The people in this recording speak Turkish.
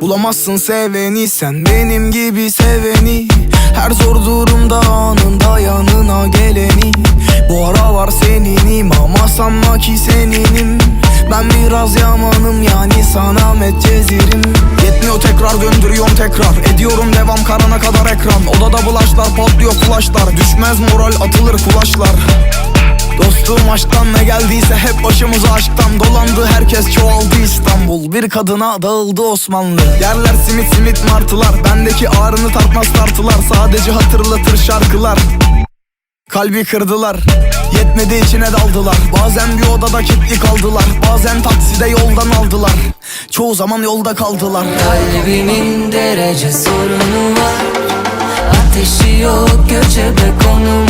Bulamazsın seveni sen benim gibi seveni. Her zor durumda anında yanına geleni. Bu ara var seninim ama sanma ki seninim. Ben biraz yamanım yani sana metcezirim Yetmiyor tekrar döndürüyorum tekrar. Ediyorum devam karana kadar ekran. Odada bulaşlar patlıyor flashlar Düşmez moral atılır kulaşlar aşktan ne geldiyse hep başımıza aşktan dolandı. Herkes çoğaldı İstanbul. Bir kadına dağıldı Osmanlı. Yerler simit simit martılar Bendeki ağrını tartmaz tartılar. Sadece hatırlatır şarkılar. Kalbi kırdılar Yetmedi içine daldılar. Bazen bir odada kilitli kaldılar Bazen takside yoldan aldılar. Çoğu zaman yolda kaldılar. Kalbimin derece sorunu var. Ateşi yok göçebe konumu